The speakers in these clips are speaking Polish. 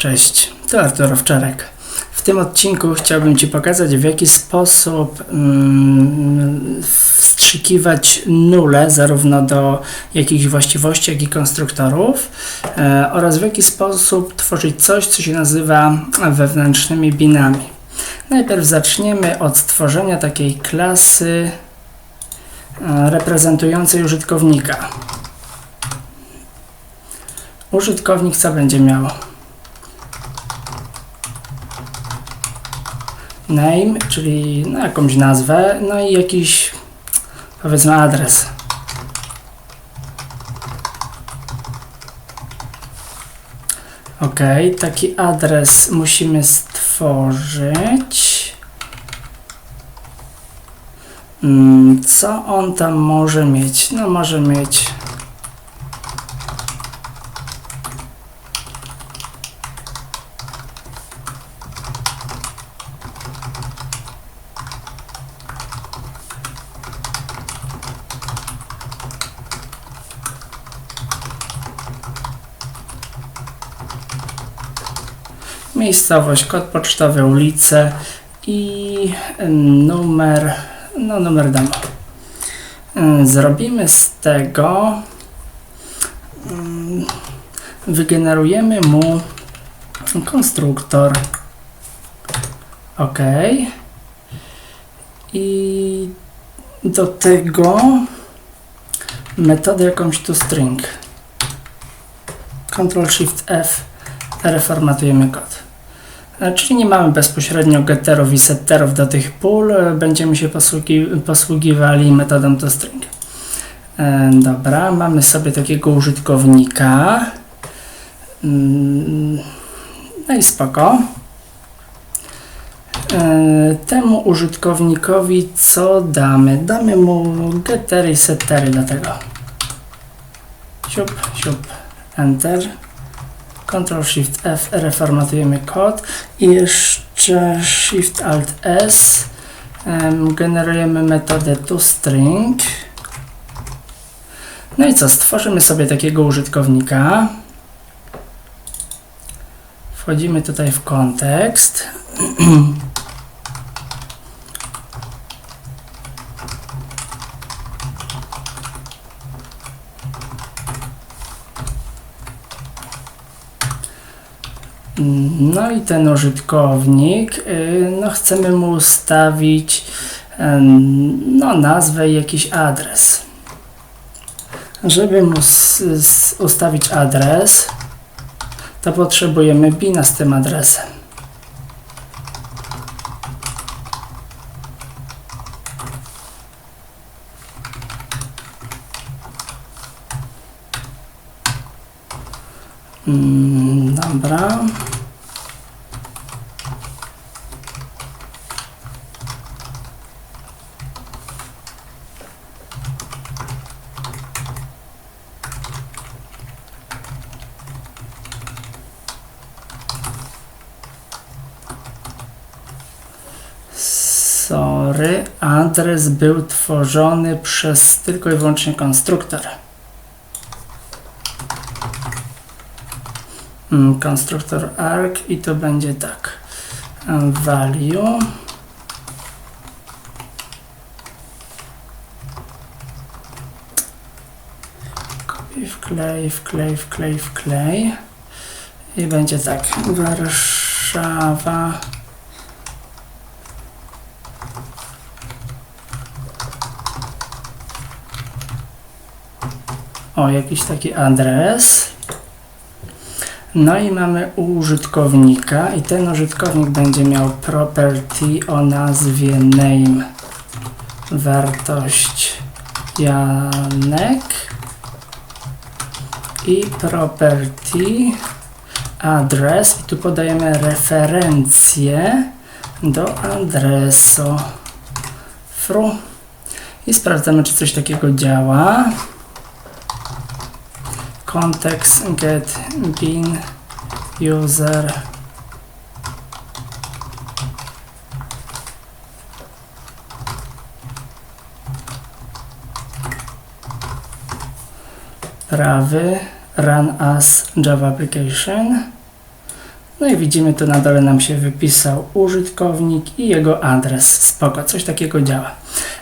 Cześć, to Artur Owczarek. W tym odcinku chciałbym Ci pokazać, w jaki sposób mm, wstrzykiwać nule zarówno do jakichś właściwości, jak i konstruktorów e, oraz w jaki sposób tworzyć coś, co się nazywa wewnętrznymi binami. Najpierw zaczniemy od stworzenia takiej klasy e, reprezentującej użytkownika. Użytkownik co będzie miał? Name, czyli no, jakąś nazwę, no i jakiś powiedzmy adres. Ok, taki adres musimy stworzyć. Mm, Co on tam może mieć? No może mieć miejscowość, kod pocztowy, ulicę i numer, no numer domu. Zrobimy z tego, mm, wygenerujemy mu konstruktor. OK. I do tego metodę jakąś tu string. Ctrl Shift F reformatujemy kod. E, Czyli nie mamy bezpośrednio getterów i setterów do tych pól, e, będziemy się posługi posługiwali metodą toString. E, Dobra, mamy sobie takiego użytkownika. Mm, No i spoko. Temu użytkownikowi co damy? Damy mu gettery i settery do tego. Siup, siup, enter. Ctrl Shift F reformatujemy kod i jeszcze Shift Alt S em, generujemy metodę toString. No i co, stworzymy sobie takiego użytkownika. Wchodzimy tutaj w kontekst. No i ten użytkownik, y, no chcemy mu ustawić no, nazwę i jakiś adres. Żeby mu ustawić adres, to potrzebujemy bina z tym adresem. Mm, Dobra. Sorry, adres był tworzony przez tylko i wyłącznie konstruktor. Mm, konstruktor arg i to będzie tak. Value. Kopiuj, wklej, wklej, wklej, wklej. I będzie tak. Warszawa. O, jakiś taki adres. No i mamy użytkownika i ten użytkownik będzie miał property o nazwie name. Wartość Janek i property adres. I tu podajemy referencję do adresu. Fru. I sprawdzamy czy coś takiego działa context get bin user. Prawy run as Java application No i widzimy, tu na dole nam się wypisał użytkownik i jego adres. Spoko, coś takiego działa.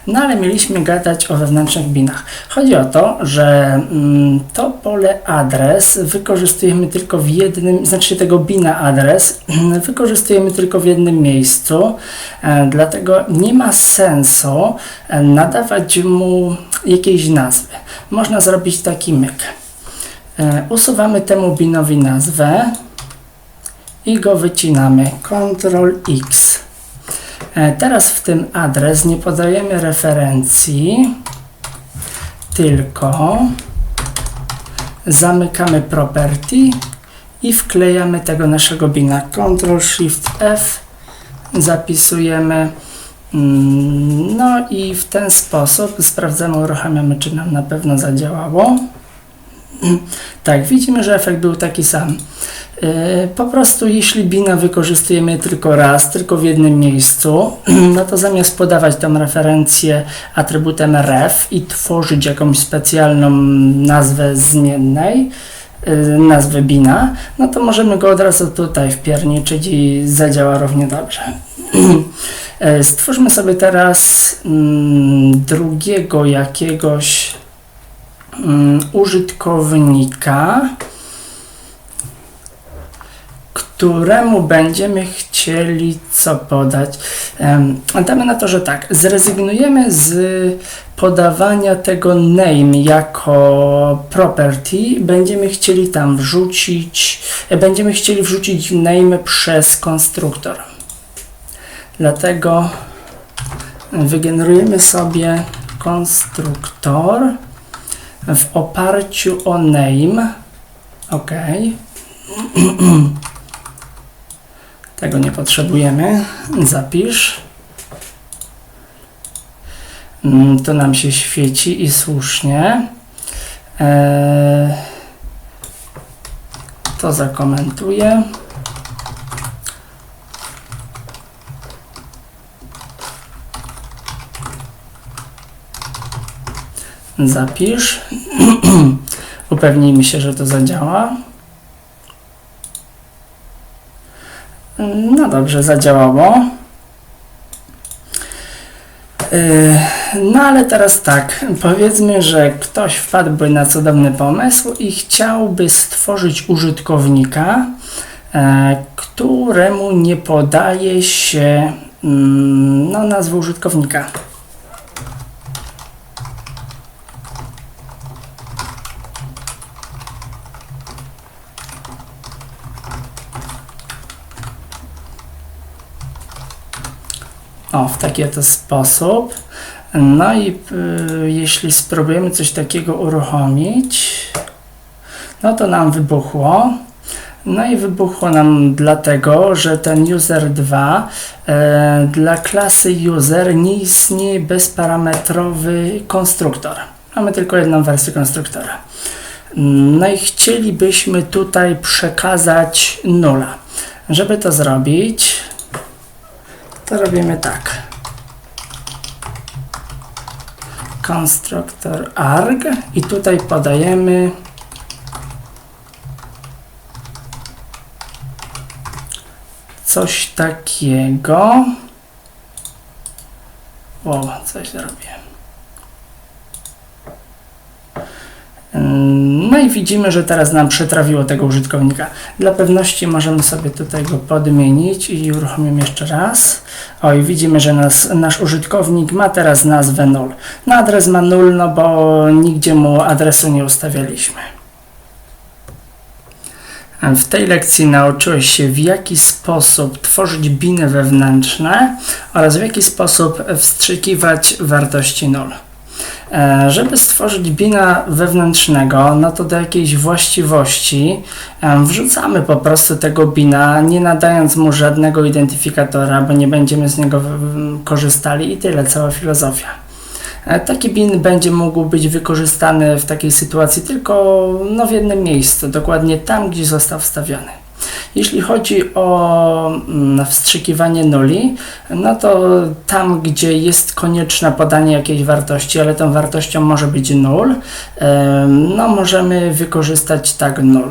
No ale mieliśmy gadać o wewnętrznych binach. Chodzi o to, że mm, to pole adres wykorzystujemy tylko w jednym, znaczy tego bina adres wykorzystujemy tylko w jednym miejscu, e, dlatego nie ma sensu e, nadawać mu jakiejś nazwy. Można zrobić taki myk. E, usuwamy temu binowi nazwę i go wycinamy. Ctrl X. E, Teraz w tym adres nie podajemy referencji, tylko zamykamy property i wklejamy tego naszego bina. Ctrl Shift F zapisujemy. Mm, No i w ten sposób sprawdzamy, uruchamiamy, czy nam na pewno zadziałało. Tak, widzimy, że efekt był taki sam. Yy, Po prostu jeśli bina wykorzystujemy tylko raz, tylko w jednym miejscu, no to zamiast podawać tą referencję atrybutem ref i tworzyć jakąś specjalną nazwę zmiennej, yy, nazwę bina, no to możemy go od razu tutaj wpierniczyć i zadziała równie dobrze. Yy, Stwórzmy sobie teraz mm, drugiego jakiegoś mm, użytkownika, któremu będziemy chcieli co podać. Damy na to, że tak, zrezygnujemy z podawania tego name jako property, będziemy chcieli tam wrzucić, e, będziemy chcieli wrzucić name przez konstruktor. Dlatego wygenerujemy sobie konstruktor w oparciu o name. OK. Tego nie potrzebujemy. Zapisz. Mm, To nam się świeci i słusznie. Eee, To zakomentuję. Zapisz. Upewnijmy się, że to zadziała. No dobrze, zadziałało. Yy, No ale teraz tak, powiedzmy, że ktoś wpadłby na cudowny pomysł i chciałby stworzyć użytkownika, e, któremu nie podaje się mm, no, nazwy użytkownika. O, w taki oto sposób. No i y, jeśli spróbujemy coś takiego uruchomić, no to nam wybuchło. No i wybuchło nam dlatego, że ten user 2 e, dla klasy user nie istnieje bezparametrowy konstruktor. Mamy tylko jedną wersję konstruktora. No i chcielibyśmy tutaj przekazać nula. Żeby to zrobić, to robimy tak. Konstruktor arg i tutaj podajemy coś takiego. O, coś zrobię. No i widzimy, że teraz nam przetrawiło tego użytkownika. Dla pewności możemy sobie tutaj go podmienić i uruchomimy jeszcze raz. O i widzimy, że nas, nasz użytkownik ma teraz nazwę null. No adres ma null, no bo nigdzie mu adresu nie ustawialiśmy. W tej lekcji nauczyłeś się w jaki sposób tworzyć biny wewnętrzne oraz w jaki sposób wstrzykiwać wartości null. E, Żeby stworzyć bina wewnętrznego, no to do jakiejś właściwości wrzucamy po prostu tego bina, nie nadając mu żadnego identyfikatora, bo nie będziemy z niego korzystali i tyle, cała filozofia. E, Taki bin będzie mógł być wykorzystany w takiej sytuacji tylko no, w jednym miejscu, dokładnie tam, gdzie został wstawiony. Jeśli chodzi o mm, wstrzykiwanie nuli, no to tam, gdzie jest konieczne podanie jakiejś wartości, ale tą wartością może być nul, em, no możemy wykorzystać tag null.